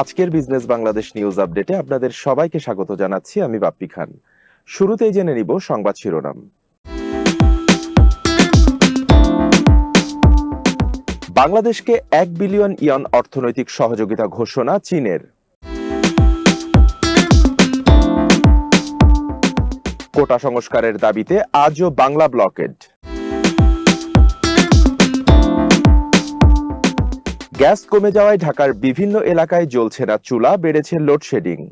আজকের business Bangladesh news আপডেটে আপনাদের সবাইকে স্বাগত জানাচ্ছি, আমি বাপ্পি খান। শুরুতেই জেনে নিব সংবাদ শিরোনাম। বাংলাদেশকে এক বিলিয়ন ইয়ন অর্থনৈতিক সহযোগিতা ঘোষণা চীনের। কোটা সংস্কারের দাবিতে আজও বাংলা ব্লকেড। গ্যাস কমে যাওয়ায় ঢাকার বিভিন্ন এলাকায় জ্বলছে না চুলা, বেড়েছে লোডশেডিং।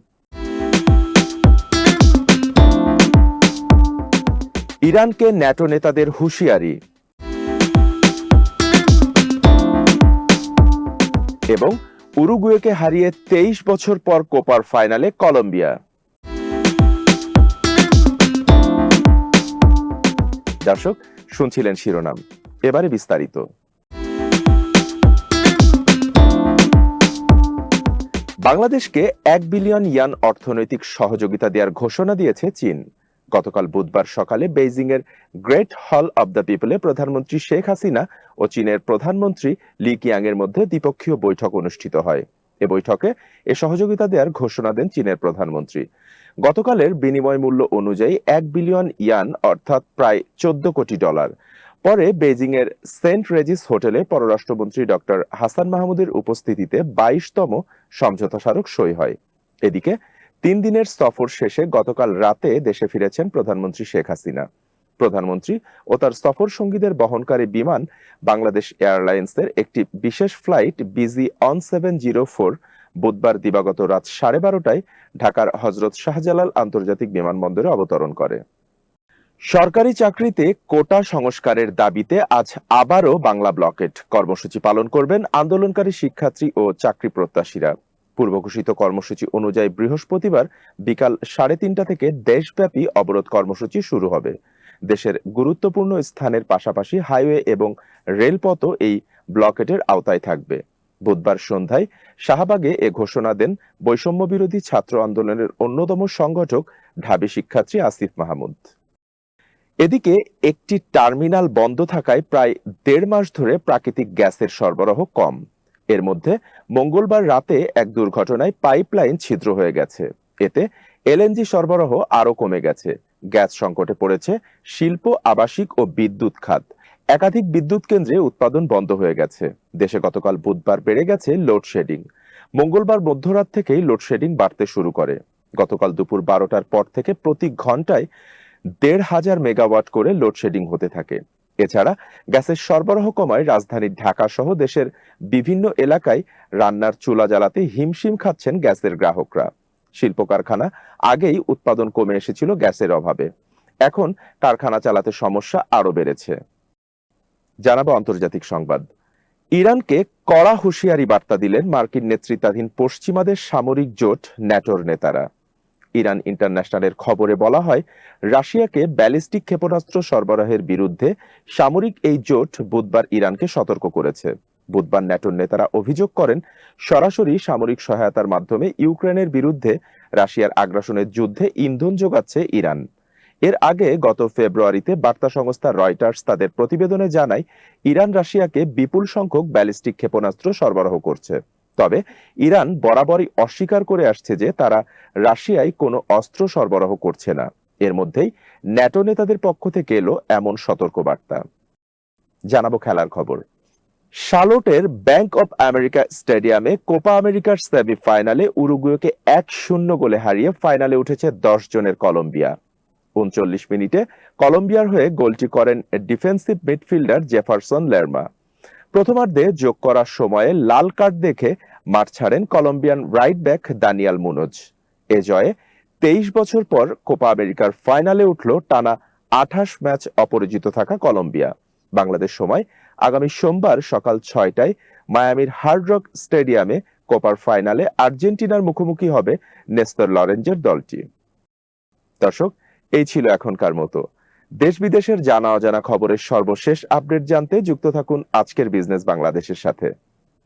ইরানকে ন্যাটো নেতাদের হুঁশিয়ারি। এবং উরুগুয়েকে হারিয়ে তেইশ বছর পর কোপার ফাইনালে কলম্বিয়া। দর্শক, শুনছিলেন শিরোনাম। এবারে বিস্তারিত। বাংলাদেশকে এক বিলিয়ন ইয়ান অর্থনৈতিক সহযোগিতা দেওয়ার ঘোষণা দিয়েছে চীন। গতকাল বুধবার সকালে বেইজিং এর গ্রেট হল অব দ্য পিপলে প্রধানমন্ত্রী শেখ হাসিনা ও চীনের প্রধানমন্ত্রী লি কিয়াং এর মধ্যে দ্বিপক্ষীয় বৈঠক অনুষ্ঠিত হয়। এ বৈঠকে এ সহযোগিতা দেওয়ার ঘোষণা দেন চীনের প্রধানমন্ত্রী। গতকালের বিনিময় মূল্য অনুযায়ী এক বিলিয়ন ইয়ান, অর্থাৎ প্রায় চোদ্দ কোটি ডলার। পরে বেজিং এর সেন্ট রেজিস হোটেলে পররাষ্ট্রমন্ত্রী ডক্টর হাসান মাহমুদের উপস্থিতিতে বাইশতম সমঝোতা স্মারক সই হয়। এদিকে তিন দিনের সফর শেষে গতকাল রাতে দেশে ফিরেছেন প্রধানমন্ত্রী শেখ হাসিনা। প্রধানমন্ত্রী ও তার সফর সঙ্গীদের বহনকারী বিমান বাংলাদেশ এয়ারলাইন্সের একটি বিশেষ flight BG one seven zero four বুধবার দিবাগত রাত সাড়ে বারোটায় ঢাকার হজরত শাহজালাল আন্তর্জাতিক বিমানবন্দরে অবতরণ করে। সরকারি চাকরিতে কোটা সংস্কারের দাবিতে আজ আবারও বাংলা ব্লকেট। কর্মসূচি পালন করবেন আন্দোলনকারী শিক্ষার্থী ও চাকরি প্রত্যাশীরা। পূর্ব ঘোষিত কর্মসূচি অনুযায়ী বৃহস্পতিবার বিকাল সাড়ে তিনটা থেকে দেশব্যাপী অবরোধ কর্মসূচি শুরু হবে। দেশের গুরুত্বপূর্ণ স্থানের পাশাপাশি হাইওয়ে এবং রেলপথও এই ব্লকেটের আওতায় থাকবে। বুধবার সন্ধ্যায় শাহবাগে এ ঘোষণা দেন বৈষম্য বিরোধী ছাত্র আন্দোলনের অন্যতম সংগঠক ঢাবি শিক্ষার্থী আসিফ মাহমুদ। এদিকে একটি টার্মিনাল বন্ধ থাকায় প্রায় দেড় মাস ধরে প্রাকৃতিক গ্যাসের সরবরাহ কম। এর মধ্যে মঙ্গলবার রাতে এক দুর্ঘটনায় পাইপলাইন ছিদ্র হয়ে গেছে। এতে এলএনজি সরবরাহ আরও কমে গেছে। গ্যাস সংকটে পড়েছে শিল্প, আবাসিক ও বিদ্যুৎ খাত। একাধিক বিদ্যুৎ কেন্দ্রে উৎপাদন বন্ধ হয়ে গেছে। দেশে গতকাল বুধবার বেড়ে গেছে লোডশেডিং। মঙ্গলবার মধ্যরাত থেকেই লোডশেডিং বাড়তে শুরু করে। গতকাল দুপুর বারোটার পর থেকে প্রতি ঘন্টায় দেড় হাজার মেগাওয়াট করে লোডশেডিং হতে থাকে। এছাড়া গ্যাসের সরবরাহ কমায় রাজধানী ঢাকা সহ দেশের বিভিন্ন এলাকায় রান্নার চুলা জ্বালাতে হিমশিম খাচ্ছেন গ্যাসের গ্রাহকরা। শিল্প কারখানা আগেই উৎপাদন কমে এসেছিল গ্যাসের অভাবে। এখন কারখানা চালাতে সমস্যা আরও বেড়েছে। জানাব আন্তর্জাতিক সংবাদ। ইরানকে কড়া হুঁশিয়ারি বার্তা দিলেন মার্কিন নেতৃত্বাধীন পশ্চিমাদের সামরিক জোট ন্যাটোর নেতারা। ইরান ইন্টারন্যাশনালের খবরে বলা হয়, রাশিয়াকে ব্যালিস্টিক ক্ষেপণাস্ত্র সরবরাহের বিরুদ্ধে সামরিক এই জোট বুধবার ইরানকে সতর্ক করেছে। বুধবার ন্যাটোর নেতারা অভিযোগ করেন, সরাসরি সামরিক সহায়তার মাধ্যমে ইউক্রেনের বিরুদ্ধে রাশিয়ার আগ্রাসনের যুদ্ধে ইন্ধন যোগাচ্ছে ইরান। এর আগে গত ফেব্রুয়ারিতে বার্তা সংস্থা রয়টার্স তাদের প্রতিবেদনে জানায়, ইরান রাশিয়াকে বিপুল সংখ্যক ব্যালিস্টিক ক্ষেপণাস্ত্র সরবরাহ করছে। তবে ইরান বরাবরই অস্বীকার করে আসছে যে তারা রাশিয়ায় কোনো অস্ত্র সরবরাহ করছে না। এর মধ্যেই ন্যাটো নেতাদের পক্ষ থেকে এলো এমন সতর্কবার্তা। জানাব খেলার খবর। শার্লোটের Bank of America stadium Copa আমেরিকার সেমিফাইনালে উরুগুয়োকে এক শূন্য গোলে হারিয়ে ফাইনালে উঠেছে দশ জনের কলম্বিয়া। উনচল্লিশ মিনিটে কলম্বিয়ার হয়ে গোলটি করেন ডিফেন্সিভ মিডফিল্ডার জেফারসন লেরমা। প্রথমার্ধে যোগ করার সময়ে লাল কার্ড দেখে মাঠ ছাড়েন Colombian right back Daniel Munoz. এ জয়ে তেইশ বছর পর কোপা আমেরিকার ফাইনালে উঠল টানা আঠাশ ম্যাচ অপরাজিত থাকা কলম্বিয়া। বাংলাদেশ সময় আগামী সোমবার সকাল ছয়টায় মায়ামির হার্ড রক স্টেডিয়ামে কোপার ফাইনালে আর্জেন্টিনার মুখোমুখি হবে নেস্তর লরেঞ্জের দলটি। দর্শক, এই ছিল এখনকার মতো। দেশ বিদেশের জানা অজানা খবরের সর্বশেষ আপডেট জানতে যুক্ত থাকুন আজকের বিজনেস বাংলাদেশের সাথে।